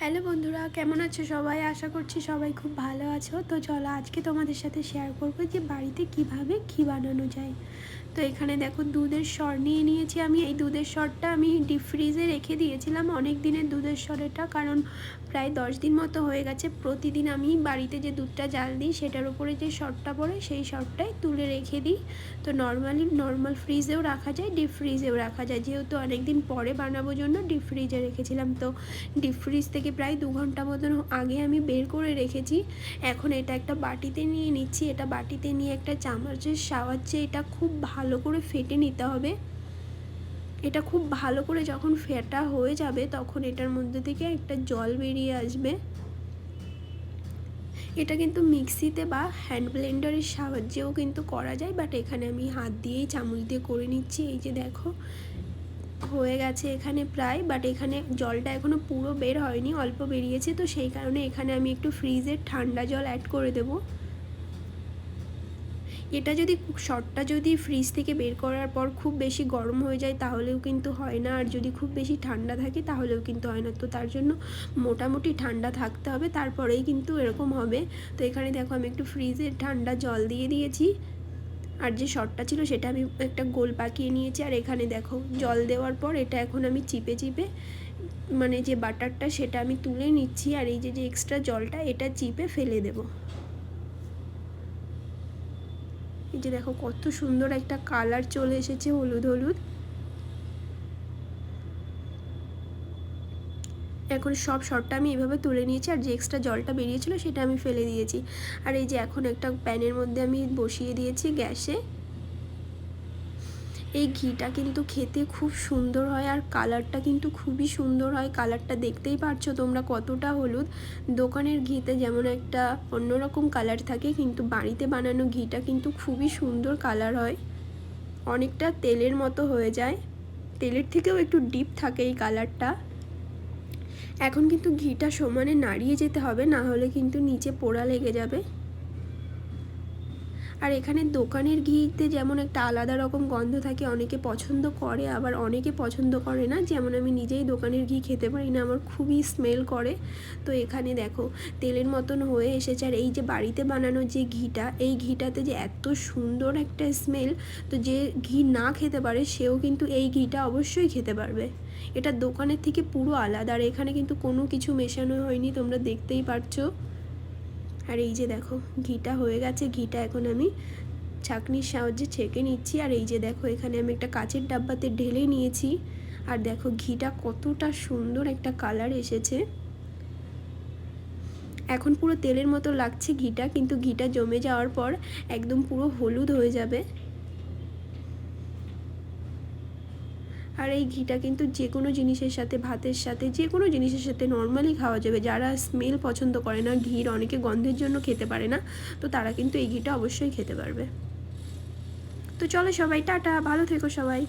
Hello বন্ধুরা, কেমন আছো সবাই? আশা করছি সবাই খুব ভালো আছো। তো চলো আজকে তোমাদের সাথে শেয়ার করব যে বাড়িতে কীভাবে ঘি বানানো যায়। তো এখানে দেখো দুধের স্বর নিয়ে নিয়েছি আমি। এই দুধের স্বরটা আমি ডিপ ফ্রিজে রেখে দিয়েছিলাম। অনেক দিনের দুধের স্বর এটা কারণ প্রায় দশ দিন মতো হয়ে গেছে। প্রতিদিন আমি বাড়িতে যে দুধটা জাল দিই, সেটার উপরে যে শর্টটা পড়ে, সেই শর্টটাই তুলে রেখে দিই। তো নর্মালি নর্মাল ফ্রিজেও রাখা যায় ডিপ ফ্রিজেও রাখা যায়। যেহেতু অনেক দিন পরে বানাবো জন্য ডিপ ফ্রিজে রেখেছিলাম। তো ডিপ ফ্রিজ থেকে প্রায় দু ঘণ্টা মতন আগে আমি বের করে রেখেছি। এখন এটা একটা বাটিতে নিয়ে নিচ্ছি। এটা বাটিতে নিয়ে একটা চামচের সাহায্যে এটা খুব ভালো করে ফেটে নিতে হবে। এটা খুব ভালো করে যখন ফেটা হয়ে যাবে তখন এটার মধ্যে থেকে একটা জল বেরিয়ে আসবে। এটা কিন্তু মিক্সিতে বা হ্যান্ড ব্লেন্ডারের সাহায্যেও কিন্তু করা যায়, বাট এখানে আমি হাত দিয়েই চামচ দিয়ে করে নিচ্ছি। এই যে দেখো হয়ে গেছে এখানে প্রায় বাট এখানে জলটা এখনও পুরো বের হয়নি, অল্প বেরিয়েছে, তো সেই কারণে এখানে আমি একটু ফ্রিজের ঠান্ডা জল অ্যাড করে দেবো। এটা যদি শটটা যদি ফ্রিজ থেকে বের করার পর খুব বেশি গরম হয়ে যায়, তাহলেও কিন্তু হয় না, আর যদি খুব বেশি ঠান্ডা থাকে, তাহলেও কিন্তু হয় না। তো তার জন্য মোটামুটি ঠান্ডা থাকতে হবে, তারপরেই কিন্তু এরকম হবে। তো এখানে দেখো, আমি একটু ফ্রিজের ঠান্ডা জল দিয়ে দিয়েছি। আর যে শটটা ছিল সেটা আমি একটা গোল পাকিয়ে নিয়েছি, আর এখানে দেখো জল দেওয়ার পর এটা এখন আমি চিপে চিপে মানে যে বাটারটা সেটা আমি তুলে নিচ্ছি, আর এই যে যে এক্সট্রা জলটা এটা চিপে ফেলে দেব। এই যে দেখো কত সুন্দর একটা কালার চলে এসেছে হলুদ হলুদ। এখন সব শটটা আমি এভাবে তুলে নিয়েছি আর যে এক্সট্রা জলটা বেরিয়েছিল সেটা আমি ফেলে দিয়েছি। আর এই যে এখন একটা প্যানের মধ্যে আমি বসিয়ে দিয়েছি গ্যাসে। এই ঘিটা কিন্তু খেতে খুব সুন্দর হয় আর কালারটা কিন্তু খুবই সুন্দর হয়। কালারটা দেখতেই পারছ তোমরা কতটা হলুদ। দোকানের ঘিতে যেমন একটা অন্যরকম কালার থাকে কিন্তু বাড়িতে বানানো ঘিটা কিন্তু খুবই সুন্দর কালার হয়। অনেকটা তেলের মতো হয়ে যায়। তেলের থেকেও একটু ডিপ থাকে এই কালারটা। এখন কিন্তু ঘিটা সমানে নাড়িয়ে যেতে হবে না হলে কিন্তু নিচে পোড়া লেগে যাবে। আর এখানে দোকানের ঘিতে যেমন একটা আলাদা রকম গন্ধ থাকে, অনেকে পছন্দ করে, আবার অনেকে পছন্দ করে না। যেমন আমি নিজেই দোকানের ঘি খেতে পারি না, আমার খুবই স্মেল করে। তো এখানে দেখো, তেলের মতন হয়ে এসেছে। আর এই যে বাড়িতে বানানো যে ঘিটা, এই ঘিটাতে যে এত সুন্দর একটা স্মেল তো যে ঘি না খেতে পারে, সেও কিন্তু এই ঘিটা অবশ্যই খেতে পারবে। এটা দোকানের থেকে পুরো আলাদা, আর এখানে কিন্তু কোনো কিছু মেশানো হয়নি, তোমরা দেখতেই পারছ। আর এই যে দেখো, ঘিটা হয়ে গেছে, ঘিটা এখন আমি ছাঁকনির সাহায্যে ছেঁকে নিচ্ছি। আর এই যে দেখো, এখানে আমি একটা কাচের ডাব্বাতে ঢেলে নিয়েছি। আর দেখো, ঘিটা কতটা সুন্দর একটা কালার এসেছে। এখন পুরো তেলের মতো লাগছে ঘিটা, কিন্তু ঘিটা জমে যাওয়ার পর একদম পুরো হলুদ হয়ে যাবে। আর এই ঘিটা কিন্তু যে কোনো জিনিসের সাথে, ভাতের সাথে যে কোনো জিনিসের সাথে নর্মালি খাওয়া যাবে। যারা স্মেল পছন্দ করে না, ঘির অনেকে গন্ধের জন্য খেতে পারে না, তো তারা কিন্তু এই ঘিটা অবশ্যই খেতে পারবে। তো চলো সবাই, টাটা। ভালো থেকো সবাই।